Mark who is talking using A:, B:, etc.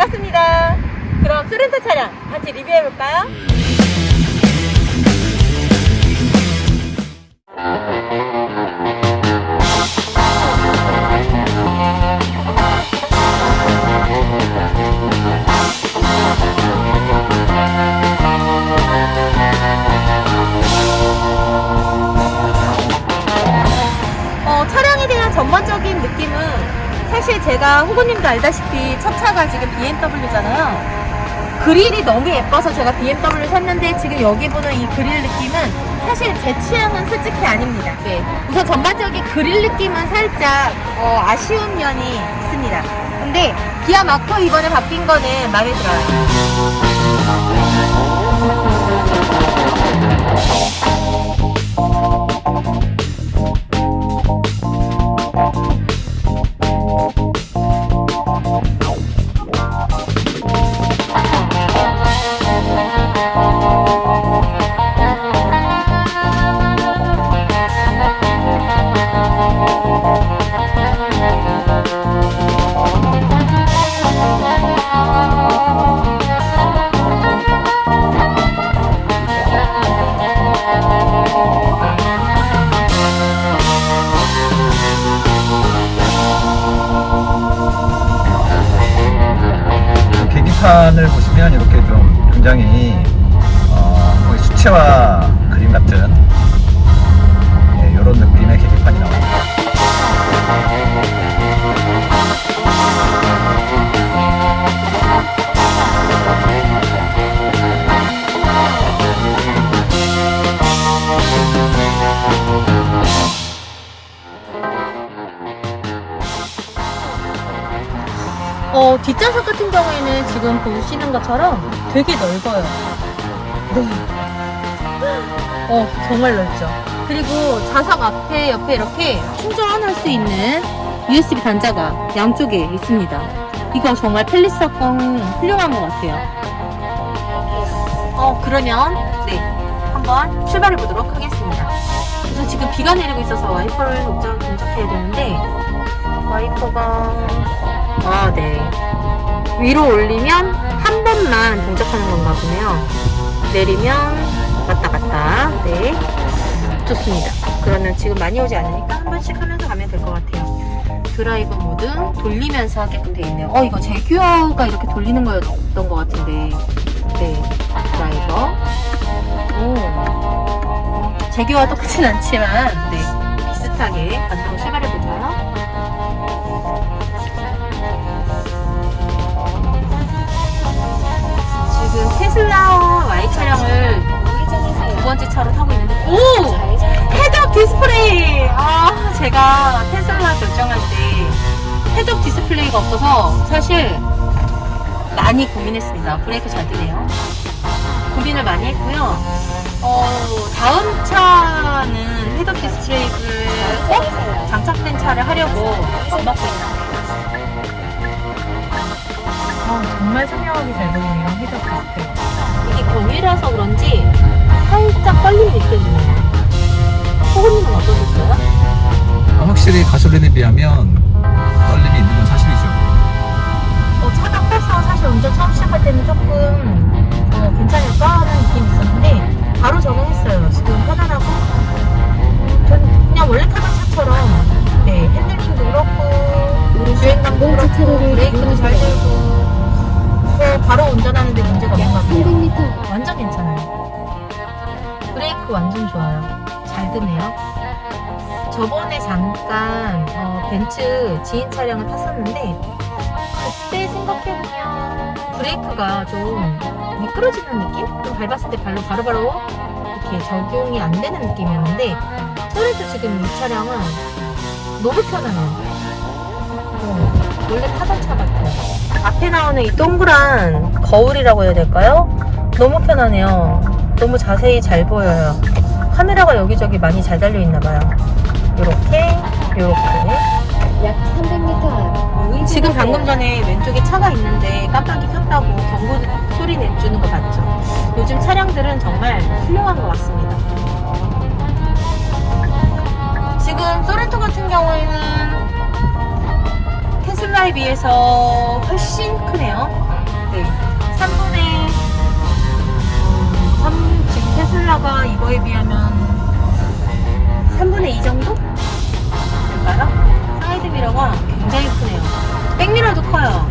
A: 반갑습니다. 그럼 소렌토 차량 같이 리뷰해볼까요? 제가 호구님도 알다시피 첫 차가 지금 BMW잖아요. 그릴이 너무 예뻐서 제가 BMW 샀는데 지금 여기 보는 이 그릴 느낌은 사실 제 취향은 솔직히 아닙니다. 네. 우선 전반적인 그릴 느낌은 살짝 어, 아쉬운 면이 있습니다. 근데 기아 마코 이번에 바뀐 거는 마음에 들어요.
B: 계기판을 보시면 이렇게 좀 굉장히 어, 수채화 그림 같은
A: 어, 뒷좌석 같은 경우에는 지금 보시는 것처럼 되게 넓어요. 네. 어, 정말 넓죠. 그리고 좌석 앞에, 옆에 이렇게 충전할 수 있는 USB 단자가 양쪽에 있습니다. 이거 정말 펠리스건 훌륭한 것 같아요. 어, 그러면, 네. 한번 출발해 보도록 하겠습니다. 그래서 지금 비가 내리고 있어서 와이퍼를 동작, 동작해야 되는데, 와이퍼가 아, 네. 위로 올리면 한 번만 동작하는 건가 보네요. 내리면 왔다 갔다. 네. 좋습니다. 그러면 지금 많이 오지 않으니까 한 번씩 하면서 가면 될 것 같아요. 드라이브 모드 돌리면서 하게끔 돼 있네요. 어, 이거 제규어가 이렇게 돌리는 거였던 것 같은데. 네. 드라이버. 오. 제규어와 똑같진 않지만, 네. 비슷하게 출발해 제가 테슬라 결정할 때 헤드업 디스플레이가 없어서 사실 많이 고민했습니다. 브레이크 잘 뜨네요. 고민을 많이 했고요. 어, 다음 차는 헤드업 디스플레이를 꼭 장착된 차를 하려고 밥 먹고 있는데 아, 정말 선명하게 잘 보이네요 헤드업 디스플레이. 이게 경유라서 그런지 살짝 떨림이 느껴지네요. 호구님은 어떠셨어요?
B: 확실히 가솔린에 비하면 떨림이 있는 건 사실이죠.
A: 어, 차가 커서 사실 운전 처음 시작할 때는 조금 어, 괜찮을까 하는 느낌이 있었는데 바로 적응했어요. 지금 편안하고 음, 전 그냥 원래 타던 차처럼 네, 핸들링도 그렇고 주행감도 그렇고 브레이크도 잘 어, 바로 운전하는데 문제가 없는 것 같아요.
C: 300m
A: 완전 괜찮아요. 브레이크 완전 좋아요. 잘 드네요. 저번에 잠깐 어, 벤츠 지인 차량을 탔었는데 그때 생각해보면 브레이크가 좀 미끄러지는 느낌? 좀 밟았을 때 발로 바로바로 이렇게 적용이 안 되는 느낌이었는데 소리도 지금 이 차량은 너무 편하네요. 어, 원래 타던 차 같아요. 앞에 나오는 이 동그란 거울이라고 해야 될까요? 너무 편하네요. 너무 자세히 잘 보여요. 카메라가 여기저기 많이 잘 달려 있나 봐요. 요렇게, 요렇게.
C: 약 300m 앞 우회전하세요.
A: 지금 방금 전에 왼쪽에 차가 있는데 깜빡이 켰다고 경고 소리 내주는 거 봤죠? 요즘 차량들은 정말 훌륭한 것 같습니다. 지금 소렌토 같은 경우에는 테슬라에 비해서 훨씬 크네요. 네. 3분의 3, 지금 테슬라가 이거에 비하면 3분의 2 정도? 될까요? 사이드 미러가 굉장히 크네요. 백미러도 커요.